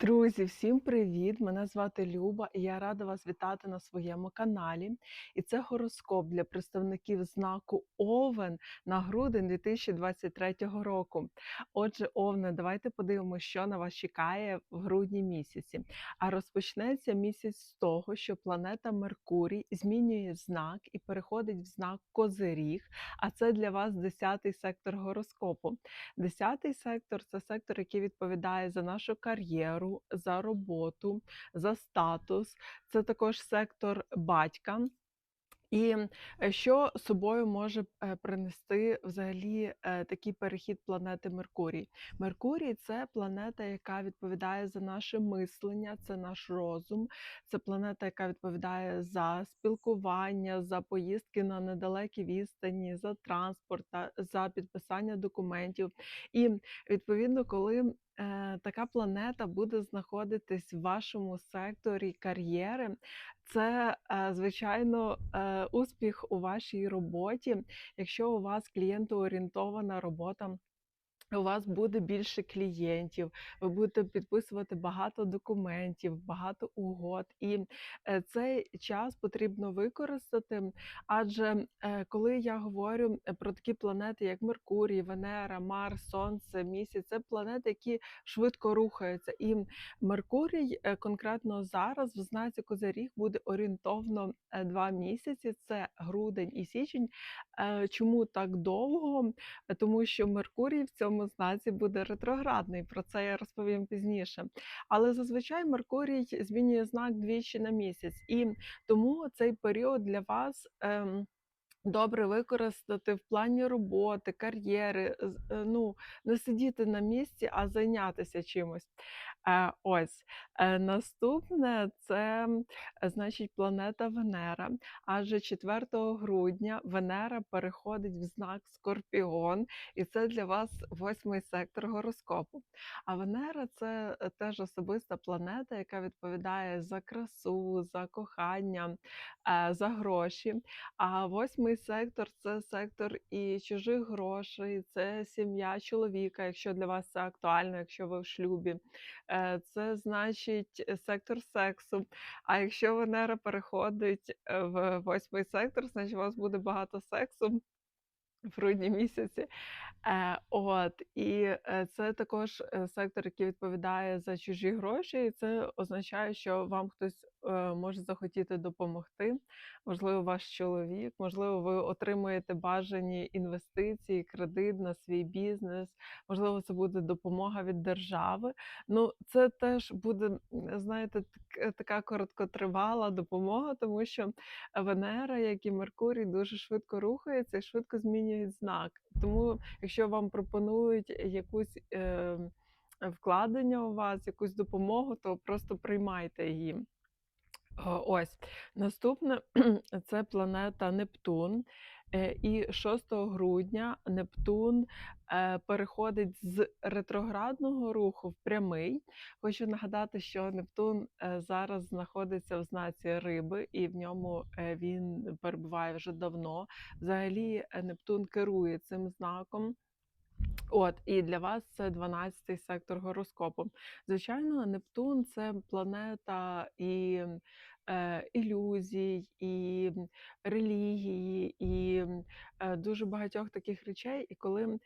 Друзі, всім привіт! Мене звати Люба, і я рада вас вітати на своєму каналі. І це гороскоп для представників знаку Овен на грудень 2023 року. Отже, Овне, давайте подивимося, що на вас чекає в грудні місяці. А розпочнеться місяць з того, що планета Меркурій змінює знак і переходить в знак Козиріг. А це для вас 10-й сектор гороскопу. Десятий сектор це сектор, який відповідає за нашу кар'єру, за роботу, за статус. Це також сектор батька. І е, що собою може е, принести взагалі е, такий перехід планети Меркурій? Меркурій це планета, яка відповідає за наше мислення, це наш розум, це планета, яка відповідає за спілкування, за поїздки на недалекі відстані, за транспорт, за підписання документів. І відповідно, коли така планета буде знаходитись в вашому секторі кар'єри, це, е, звичайно, е, успіх у вашій роботі. Якщо у вас клієнтоорієнтована робота, у вас буде більше клієнтів, ви будете підписувати багато документів, багато угод, і е, цей час потрібно використати. Адже е, коли я говорю е, про такі планети, як Меркурій, Венера, Марс, Сонце, Місяць, це планети, які швидко рухаються. І Меркурій конкретно зараз в знаці Козиріг буде орієнтовно два місяці: це грудень і січень. Чому так довго? Тому що Меркурій в цьому знаці буде ретроградний. Про це я розповім пізніше. Але зазвичай Меркурій змінює знак двічі на місяць, і тому цей період для вас. Ем, Добре використати в плані роботи, кар'єри, е, ну не сидіти на місці, а зайнятися чимось. Е, ось е, наступне це значить планета Венера. Адже 4 грудня Венера переходить в знак Скорпіон, і це для вас восьмий сектор гороскопу. А Венера це теж особиста планета, яка відповідає за красу, за кохання, за гроші. А восьмий сектор це сектор і чужих грошей, це сім'я чоловіка, якщо для вас це актуально, якщо ви в шлюбі. Е, Це значить е, сектор сексу. А якщо Венера переходить е, в восьмий сектор, значить у вас буде багато сексу. В грудні місяці. Е, от, і е, це також е, сектор, який відповідає за чужі гроші, і це означає, що вам хтось може захотіти допомогти. Можливо, ваш чоловік, можливо, ви отримуєте бажані інвестиції, кредит на свій бізнес, можливо, це буде допомога від держави. Ну, це теж буде, знаєте, така короткотривала допомога, тому що Венера, як і Меркурій, дуже швидко рухається і швидко змінюють знак. Тому, якщо вам пропонують якусь е, вкладення у вас, якусь допомогу, то просто приймайте її. Ось наступне це планета Нептун. Е, І 6 грудня Нептун е, переходить з ретроградного руху в прямий. Хочу нагадати, що Нептун е, зараз знаходиться в знаці риби, і в ньому він перебуває вже давно. Взагалі, Нептун керує цим знаком. От, і для вас це 12-й сектор гороскопу. Звичайно, Нептун це планета і е, ілюзій, і релігії, і е, дуже багатьох таких речей. І коли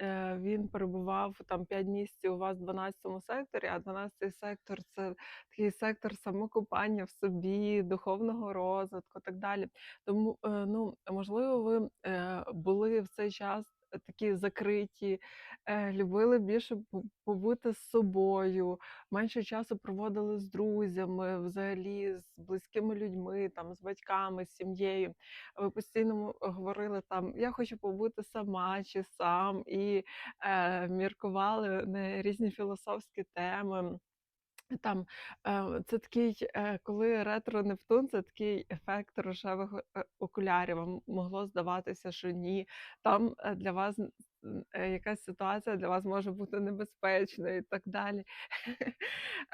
е, він перебував там 5 місяців у вас в 12-му секторі, а 12-й сектор це такий сектор самокопання в собі, духовного розвитку, так далі. Тому, е, ну, можливо, ви е, були в цей час такі закриті, е, любили більше побути з собою, менше часу проводили з друзями, взагалі з близькими людьми, там, з батьками, з сім'єю. Ви постійно говорили там, я хочу побути сама чи сам, і е, міркували на різні філософські теми. Там е, це такий, е, коли ретро Нептун, це такий ефект рожевих е, окулярів. Вам могло здаватися, що ні. Там для вас якась ситуація для вас може бути небезпечною і так далі.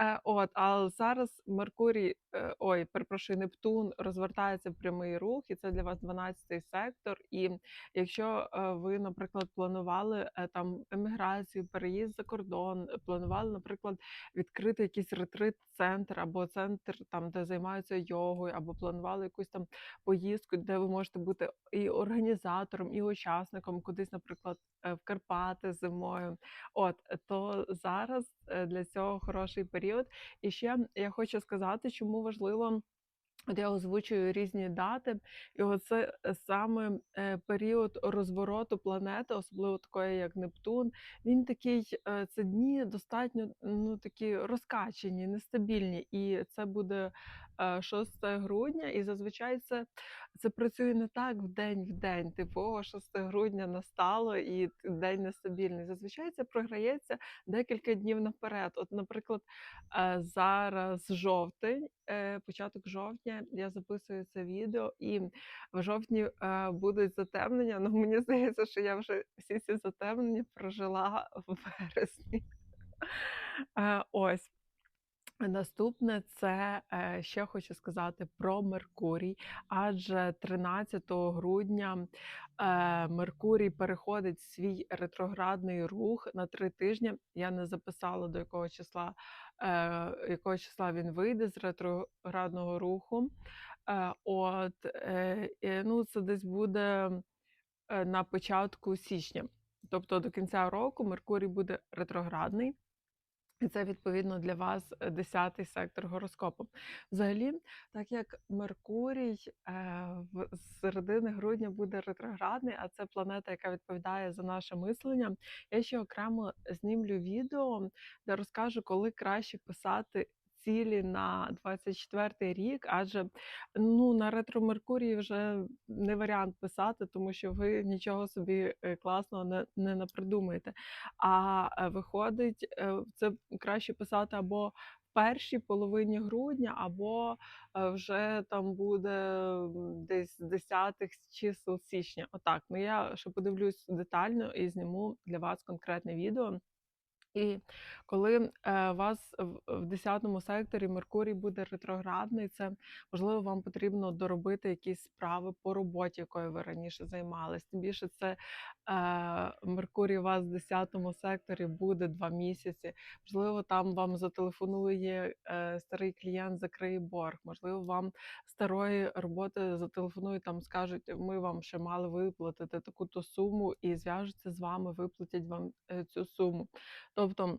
Е, от, а зараз Меркурій, е, ой, перепрошую, Нептун розвертається в прямий рух, і це для вас 12-й сектор. І якщо е, ви, наприклад, планували е, там еміграцію, переїзд за кордон, е, планували, наприклад, відкрити якийсь ретрит-центр або центр, там, де займаються йогою, або планували якусь там поїздку, де ви можете бути і організатором, і учасником кудись, наприклад, е, в Карпати зимою. От то зараз е, для цього хороший період. І ще я хочу сказати, чому важливо. От я озвучую різні дати, і оце саме е, період розвороту планети, особливо такої, як Нептун. Він такий, е, це дні достатньо ну, такі розкачені, нестабільні. І це буде 6 грудня, і зазвичай це, це працює не так в день в день. Типу, 6 грудня настало і день нестабільний. Зазвичай це програється декілька днів наперед. От, наприклад, е, зараз жовтень, е, початок жовтня, я записую це відео, і в жовтні е, будуть затемнення. Ну мені здається, що я вже всі ці затемнення прожила в вересні. Е, ось. Наступне це е, ще хочу сказати про Меркурій, адже 13 грудня е, Меркурій переходить свій ретроградний рух на три тижні. Я не записала до якого числа, е, якого числа він вийде з ретроградного руху. От, ну, це десь буде на початку січня. Тобто до кінця року Меркурій буде ретроградний. І це відповідно для вас 10-й сектор гороскопу. Взагалі, так як Меркурій е, з середини грудня буде ретроградний, а це планета, яка відповідає за наше мислення. Я ще окремо знімлю відео, де розкажу, коли краще писати. Цілі на 24 рік, адже ну на ретро Меркурії вже не варіант писати, тому що ви нічого собі е, класного не, не напридумаєте. А е, виходить, е, це краще писати або першій половині грудня, або вже там буде десь десятих чисел січня. Отак. Ну я ще подивлюсь детально і зніму для вас конкретне відео. І коли е, вас в в 10 секторі Меркурій буде ретроградний, це можливо вам потрібно доробити якісь справи по роботі, якою ви раніше займались. Тим більше це е, Меркурій у вас в 10 секторі буде два місяці. Можливо, там вам зателефонує е, старий клієнт, закриє борг. Можливо, вам старої роботи зателефонують, там скажуть, ми вам ще мали виплатити таку-то суму, і зв'яжуться з вами, виплатять вам цю суму. Тобто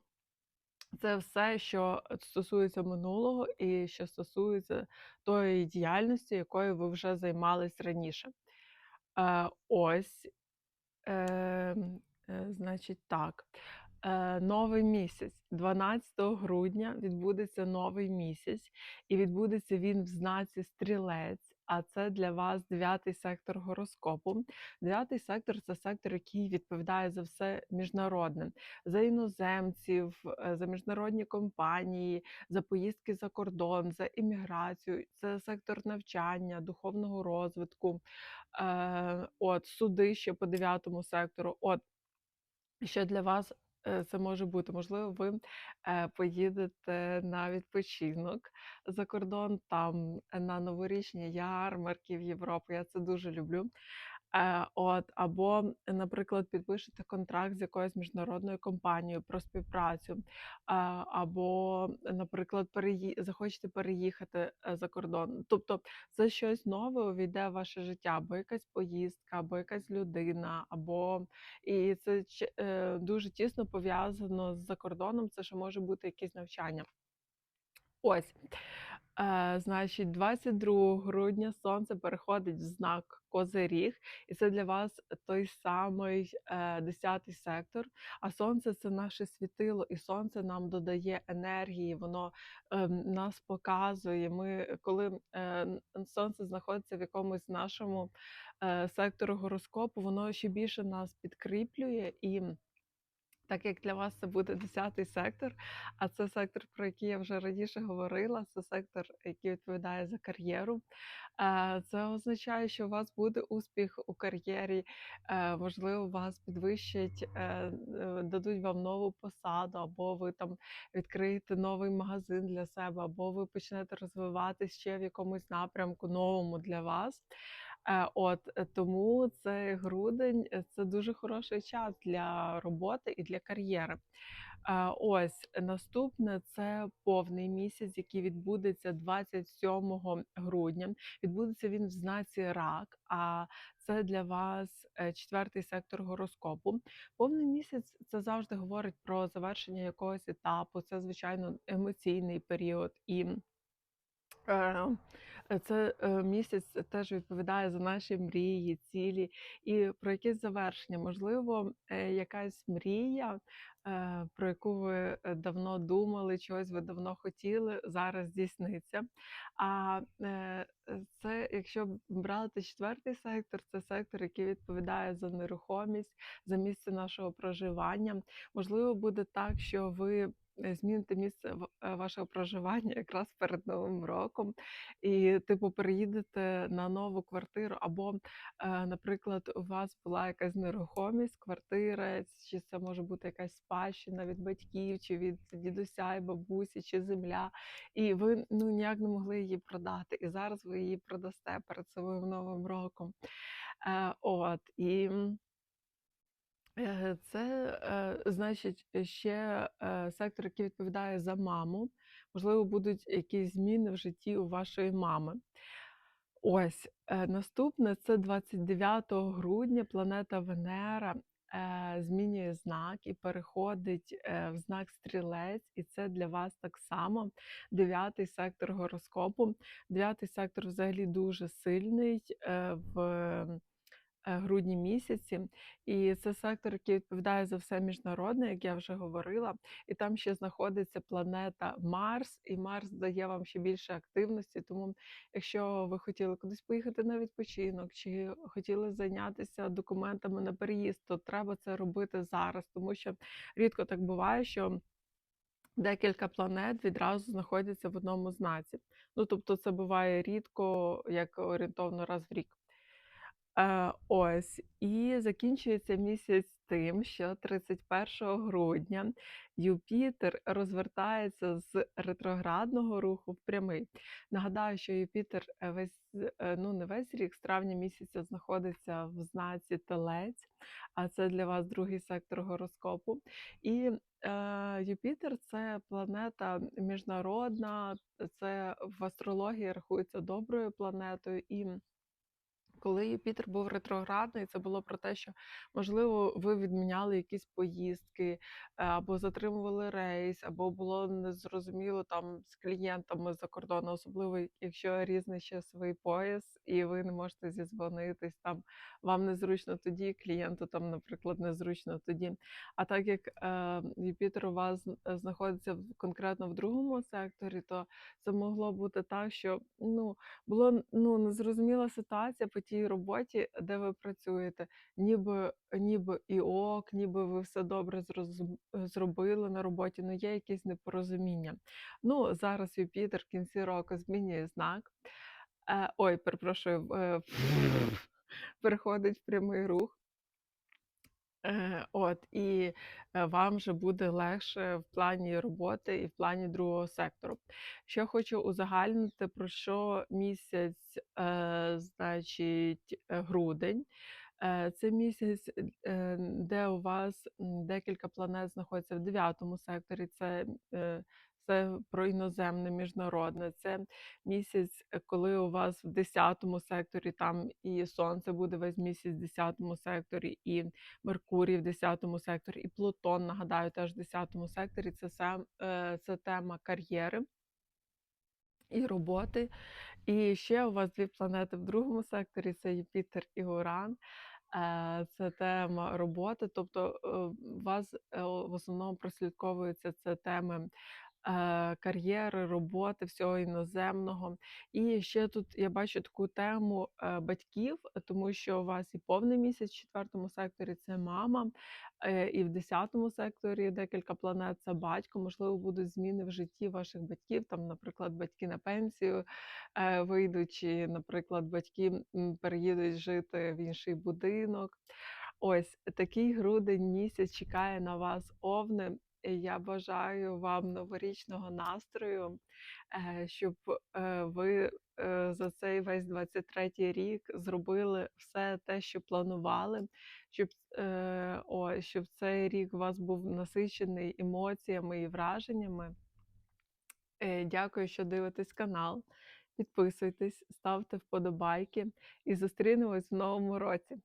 це все, що стосується минулого і що стосується тої діяльності, якою ви вже займались раніше. Е, ось, е, е, значить так. Е, новий місяць. 12 грудня відбудеться новий місяць, і відбудеться він в знаці стрілець. А це для вас дев'ятий сектор гороскопу. Дев'ятий сектор це сектор, який відповідає за все міжнародне, за іноземців, е, за міжнародні компанії, за поїздки за кордон, за імміграцію. Це сектор навчання, духовного розвитку. Е, от суди по дев'ятому сектору. От що для вас е, це може бути? Можливо, ви е, поїдете на відпочинок за кордон, там е, на новорічні ярмарки в Європу. Я це дуже люблю. Е, от, або, наприклад, підпишете контракт з якоюсь міжнародною компанією про співпрацю, е, або, наприклад, переї... захочете переїхати е, за кордон. Тобто це щось нове увійде в ваше життя, або якась поїздка, або якась людина, або і це дуже тісно пов'язано з закордоном. Це ще може бути якесь навчання. Ось, е, значить, 22 грудня сонце переходить в знак Козиріг, і це для вас той самий е, 10 сектор. А сонце це наше світило, і сонце нам додає енергії, воно ем, нас показує. Ми, коли е, сонце знаходиться в якомусь нашому е, сектору гороскопу, воно ще більше нас підкріплює і Так як для вас це буде 10 сектор, а це сектор, про який я вже раніше говорила, це сектор, який відповідає за кар'єру. Е, це означає, що у вас буде успіх у кар'єрі, е, можливо, вас підвищать, е, дадуть вам нову посаду, або ви там відкриєте новий магазин для себе, або ви почнете розвиватись ще в якомусь напрямку новому для вас. Е, от е, тому цей грудень е, це дуже хороший час для роботи і для кар'єри. Ось наступне це повний місяць, який відбудеться 27 грудня. Відбудеться він в знаці рак. А це для вас четвертий сектор гороскопу. Повний місяць це завжди говорить про завершення якогось етапу. Це звичайно емоційний період і. Е, це е, місяць теж відповідає за наші мрії, цілі і про якесь завершення. Можливо, е, якась мрія, про яку ви давно думали, чогось ви давно хотіли, зараз здійсниться. А це, якщо брати четвертий сектор, це сектор, який відповідає за нерухомість, за місце нашого проживання. Можливо, буде так, що ви зміните місце е, вашого проживання якраз перед Новим роком, і, типу, переїдете на нову квартиру, або, е, наприклад, у вас була якась нерухомість, квартира, чи це може бути якась спадщина від батьків, чи від дідуся і бабусі, чи земля, і ви ну ніяк не могли її продати. І зараз ви її продасте перед своїм новим роком. Е, от і. Е, це, е, значить, ще, е, сектор, який відповідає за маму. Можливо, будуть якісь зміни в житті у вашої мами. Ось, наступне це 29 грудня планета Венера, змінює знак і переходить, в знак Стрілець, і це для вас так само дев'ятий сектор гороскопу. Дев'ятий сектор взагалі дуже сильний, в грудні місяці. І це сектор, який відповідає за все міжнародне, як я вже говорила. І там ще знаходиться планета Марс, і Марс дає вам ще більше активності. Тому, якщо ви хотіли кудись поїхати на відпочинок, чи хотіли зайнятися документами на переїзд, то треба це робити зараз, тому що рідко так буває, що. Декілька планет відразу знаходяться в одному знаці. Ну, тобто, це буває рідко, як орієнтовно раз в рік. Е, ось, і закінчується місяць тим, що 31 грудня Юпітер розвертається з ретроградного руху в прямий. Нагадаю, що Юпітер е, весь, е, ну не весь рік, з травня місяця знаходиться в знаці Телець, а це для вас другий сектор гороскопу. І е, Юпітер це планета міжнародна, це в астрології рахується доброю планетою. і коли Юпітер був ретроградний, це було про те, що можливо ви відміняли якісь поїздки, е, або затримували рейс, або було незрозуміло там з клієнтами за кордону, особливо якщо різний часовий пояс, і ви не можете зізвонитись, там вам незручно тоді, клієнту там, наприклад, незручно тоді. А так як е, Юпітер у вас е, знаходиться конкретно в другому секторі, то це могло бути так, що ну було ну незрозуміла ситуація тій роботі, де ви працюєте. Ніби ніби і ок, ніби ви все добре зрозум- зробили на роботі, але є якісь непорозуміння. Ну, зараз Юпітер в кінці року змінює знак. Е, ой, перепрошую, е, переходить в прямий рух. Е, от, і е, вам вже буде легше в плані роботи і в плані другого сектору. Що хочу узагальнити, про що місяць, е, значить, грудень. Це місяць, де у вас декілька планет знаходяться в дев'ятому секторі. Це, це про іноземне міжнародне. Це місяць, е, коли у вас в десятому секторі там і сонце буде весь місяць в десятому секторі, і Меркурій в десятому секторі, і Плутон, нагадаю, теж в десятому секторі. Це сам е, це тема кар'єри і роботи. І ще у вас дві планети в другому секторі: це Юпітер і Уран. Е, Це тема роботи. Тобто, у вас в основному прослідковуються це теми кар'єри, роботи, всього іноземного. І ще тут я бачу таку тему е, батьків, тому що у вас і повний місяць в четвертому секторі це мама, е, і в десятому секторі декілька планет це батько. Можливо, будуть зміни в житті ваших батьків. Там, наприклад, батьки на пенсію е, вийдуть, чи, наприклад, батьки переїдуть жити в інший будинок. Ось такий грудень місяць чекає на вас, овни. Я бажаю вам новорічного настрою, е, щоб е, ви е, за цей весь 23-й рік зробили все те, що планували, щоб, о, щоб цей рік у вас був насичений емоціями і враженнями. Дякую, що дивитесь канал. Підписуйтесь, ставте вподобайки і зустрінемось в новому році.